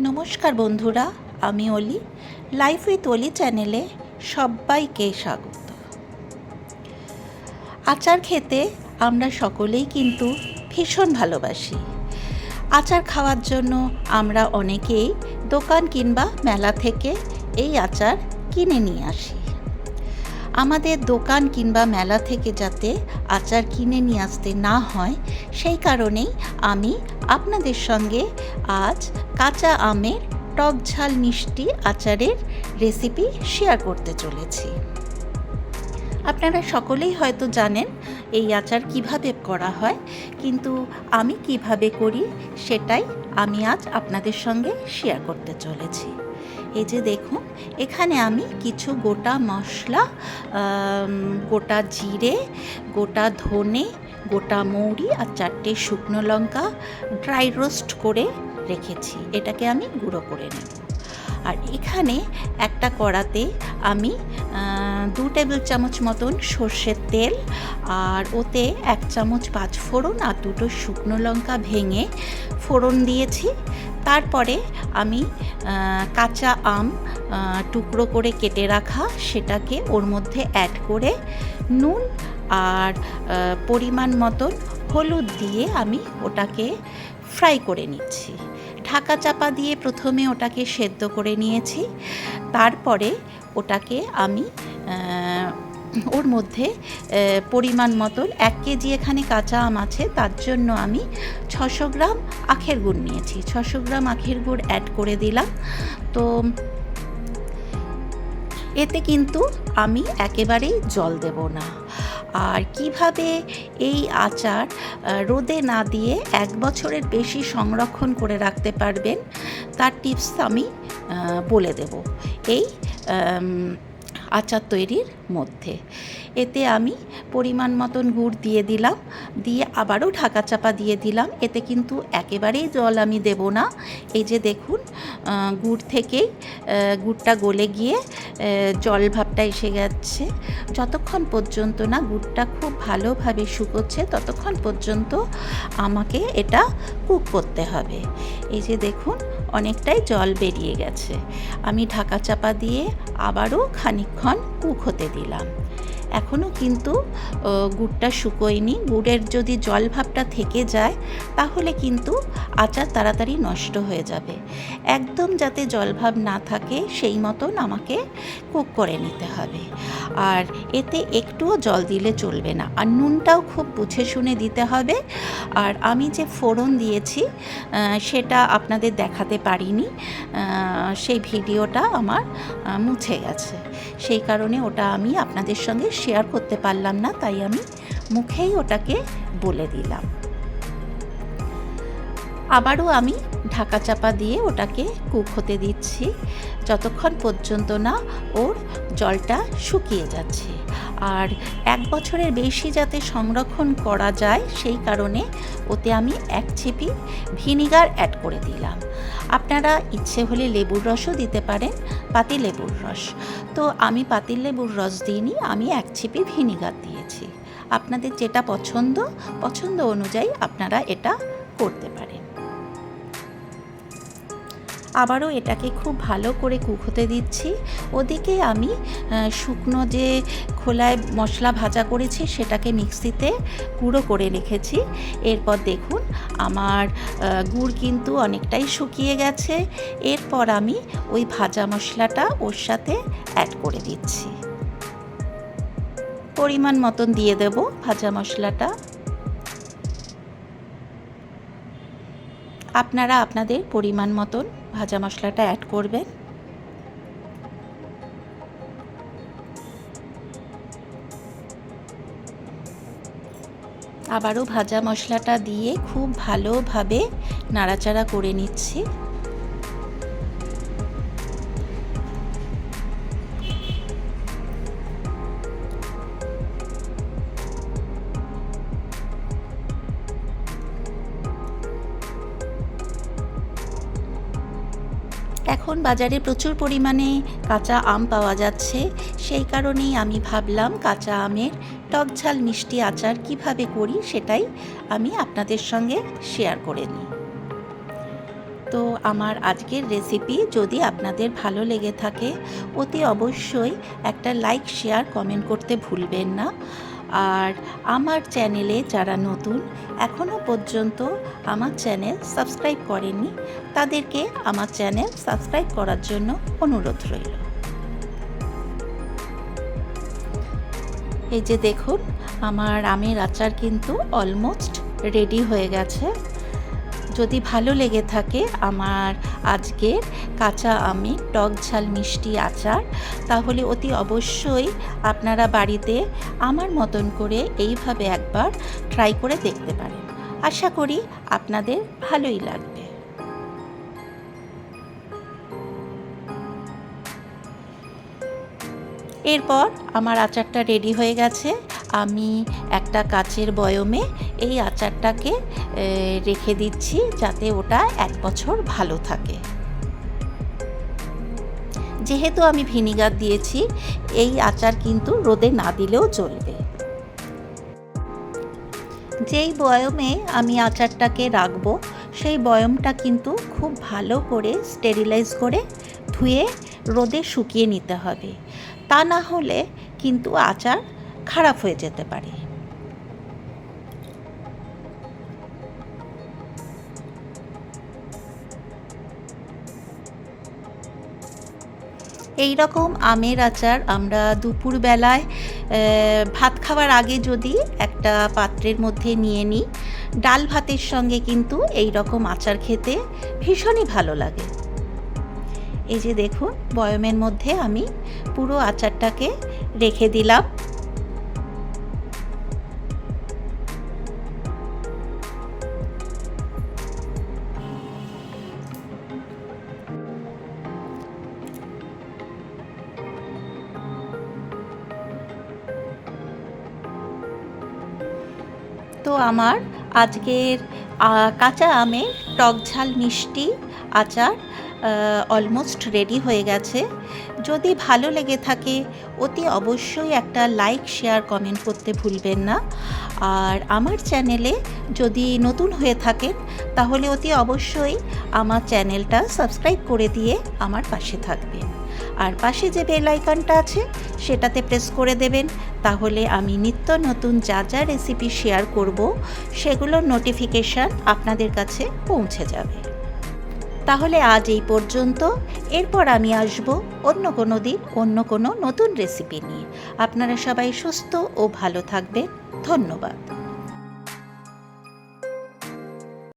নমস্কার বন্ধুরা, আমি অলি। লাইফ উইথ অলি চ্যানেলে সবাইকে স্বাগত। আচার খেতে আমরা সকলেই কিন্তু ভীষণ ভালোবাসি। আচার খাওয়ার জন্য আমরা অনেকেই দোকান কিংবা মেলা থেকে এই আচার কিনে নিয়ে আসি। আমাদের দোকান কিংবা মেলা থেকে যাতে আচার কিনে নিয়ে আসতে না হয়, সেই কারণেই আমি আপনাদের সঙ্গে আজ কাঁচা আমের টক ঝাল মিষ্টি আচারের রেসিপি শেয়ার করতে চলেছি। আপনারা সকলেই হয়তো জানেন এই আচার কীভাবে করা হয়, কিন্তু আমি কীভাবে করি সেটাই আমি আজ আপনাদের সঙ্গে শেয়ার করতে চলেছি। এই যে দেখুন, এখানে আমি কিছু গোটা মশলা গোটা জিরে, গোটা ধনে, গোটা মৌরি আর চারটে শুকনো লঙ্কা ড্রাই রোস্ট করে রেখেছি, এটাকে আমি গুঁড়ো করে নেব। আর এখানে একটা কড়াতে আমি দু টেবিল চামচ মতন সর্ষের তেল আর ওতে এক চামচ পাঁচ ফোড়ন আর দুটো শুকনো লঙ্কা ভেঙে ফোড়ন দিয়েছি। তারপরে আমি কাঁচা আম টুকরো করে কেটে রাখা সেটাকে ওর মধ্যে অ্যাড করে নুন আর পরিমাণ মতন হলুদ দিয়ে আমি ওটাকে ফ্রাই করে নিচ্ছি। ঢাকা চাপা দিয়ে প্রথমে ওটাকে সেদ্ধ করে নিয়েছি। তারপরে ওটাকে আমি ওর মধ্যে পরিমাণ মতন এক কেজি এখানে কাঁচা আম আছে, তার জন্য আমি ছশো গ্রাম আখের গুড় নিয়েছি। ছশো গ্রাম আখের গুড় অ্যাড করে দিলাম। তো এতে কিন্তু আমি একেবারেই জল দেব না। আর কীভাবে এই আচার রোদে না দিয়ে এক বছরের বেশি সংরক্ষণ করে রাখতে পারবেন, তার টিপস আমি বলে দেব। এই আচার তৈরির মধ্যে। এতে আমি পরিমাণ মতন গুড় দিয়ে দিলাম, দিয়ে আবারও ঢাকা চাপা দিয়ে দিলাম। এতে কিন্তু একেবারেই জল আমি দেব না। এই যে দেখুন গুড় থেকেই গুড়টা গলে গিয়ে জল ভাবটা এসে যাচ্ছে যতক্ষণ পর্যন্ত না গুড়টা খুব ভালোভাবে শুকোচ্ছে, ততক্ষণ পর্যন্ত আমাকে এটা কুক করতে হবে। এই যে দেখুন, অনেকটাই জল বেরিয়ে গেছে। আমি ঢাকা চাপা দিয়ে আবারও খানিকক্ষণ কুক হতে দিলাম। এখনও কিন্তু গুড়টা শুকোয়নি। গুড়ের যদি জল ভাবটা থেকে যায়, তাহলে কিন্তু আচার তাড়াতাড়ি নষ্ট হয়ে যাবে। একদম যাতে জলভাব না থাকে, সেই মতন আমাকে কুক করে নিতে হবে। আর এতে একটুও জল দিলে চলবে না। আর নুনটাও খুব বুঝে শুনে দিতে হবে। আর আমি যে ফোড়ন দিয়েছি সেটা আপনাদের দেখাতে পারিনি। সেই ভিডিওটা আমার মুছে গেছে। সেই কারণে ওটা আমি আপনাদের সঙ্গে শেয়ার করতে পারলাম না, তাই আমি মুখেই ওটাকে বলে দিলাম। আবারও আমি ঢাকা চাপা দিয়ে ওটাকে কুক হতে দিচ্ছি। যতক্ষণ পর্যন্ত না ওর জলটা শুকিয়ে যাচ্ছে। আর এক বছরের বেশি যাতে সংরক্ষণ করা যায়, সেই কারণে ওতে আমি এক চিপি ভিনিগার অ্যাড করে দিলাম। আপনারা ইচ্ছে হলে লেবুর রসও দিতে পারেন পাতি লেবুর রস। তো আমি পাতিল লেবুর রস দিইনি, আমি এক চিপি ভিনিগার দিয়েছি। আপনাদের যেটা পছন্দ পছন্দ অনুযায়ী আপনারা এটা করতে আবারও এটাকে খুব ভালো করে কুক হতে দিচ্ছি। ওদিকে আমি শুকনো যে খোলায় মশলা ভাজা করেছি সেটাকে মিক্সিতে গুঁড়ো করে রেখেছি। এরপর দেখুন, আমার গুড় কিন্তু অনেকটাই শুকিয়ে গেছে। এরপর আমি ওই ভাজা মশলাটা ওর সাথে অ্যাড করে দিচ্ছি। পরিমাণ মতন দিয়ে দেব ভাজা মশলাটা। আপনারা আপনাদের পরিমাণ মতন ভাজা মশলাটা অ্যাড করবেন। আবারও ভাজা মশলাটা দিয়ে খুব ভালোভাবে নাড়াচাড়া করে নিচ্ছি। এখন বাজারে প্রচুর পরিমাণে কাঁচা আম পাওয়া যাচ্ছে। সেই কারণেই আমি ভাবলাম কাঁচা আমের টক ঝাল মিষ্টি আচার কীভাবে করি সেটাই আমি আপনাদের সঙ্গে শেয়ার করে নিই। তো আমার আজকের রেসিপি যদি আপনাদের ভালো লেগে থাকে, অতি অবশ্যই একটা লাইক শেয়ার কমেন্ট করতে ভুলবেন না। আর আমার চ্যানেলে যারা নতুন এখনও পর্যন্ত আমার চ্যানেল সাবস্ক্রাইব করেনি তাদেরকে আমার চ্যানেল সাবস্ক্রাইব করার জন্য অনুরোধ রইল। এই যে দেখুন, আমার আমের আচার কিন্তু অলমোস্ট রেডি হয়ে গেছে। যদি ভালো লেগে থাকে আমার আজকের কাঁচা আমের টক ঝাল মিষ্টি আচার, তাহলে অতি অবশ্যই আপনারা বাড়িতে আমার মতন করে এইভাবে একবার ট্রাই করে দেখতে পারেন। আশা করি আপনাদের ভালোই লাগবে। এরপর আমার আচারটা রেডি হয়ে গেছে। আমি একটা কাচের বয়মে এই আচারটাকে রেখে দিচ্ছি যাতে ওটা এক বছর ভালো থাকে। যেহেতু আমি ভিনিগার দিয়েছি, এই আচার কিন্তু রোদে না দিলেও চলবে। যেই বয়মে আমি আচারটাকে রাখব, সেই বয়মটা কিন্তু খুব ভালো করে স্টেরিলাইজ করে ধুয়ে রোদে শুকিয়ে নিতে হবে। তা না হলে কিন্তু আচার খারাপ হয়ে যেতে পারে। এই রকম আমের আচার আমরা দুপুরবেলায় ভাত খাওয়ার আগে যদি একটা পাত্রের মধ্যে নিয়ে নিই, ডাল ভাতের সঙ্গে কিন্তু এই রকম আচার খেতে ভীষণই ভালো লাগে। এই যে দেখুন, বয়মের মধ্যে আমি পুরো আচারটাকে রেখে দিলাম। তো আমার আজকের কাঁচা আমের টক ঝাল মিষ্টি আচার অলমোস্ট রেডি হয়ে গেছে। যদি ভালো লেগে থাকে, অতি অবশ্যই একটা লাইক শেয়ার কমেন্ট করতে ভুলবেন না। আর আমার চ্যানেলে যদি নতুন হয়ে থাকেন, তাহলে অতি অবশ্যই আমার চ্যানেলটা সাবস্ক্রাইব করে দিয়ে আমার পাশে থাকবেন। আর পাশে যে বেল আইকনটা আছে, সেটাতে প্রেস করে দেবেন। তাহলে আমি নিত্য নতুন যা যা রেসিপি শেয়ার করব সেগুলোর নোটিফিকেশান আপনাদের কাছে পৌঁছে যাবে। তাহলে আজ এই পর্যন্ত। এরপর আমি আসব অন্য কোনো দিন অন্য কোনো নতুন রেসিপি নিয়ে। আপনারা সবাই সুস্থ ও ভালো থাকবেন। ধন্যবাদ।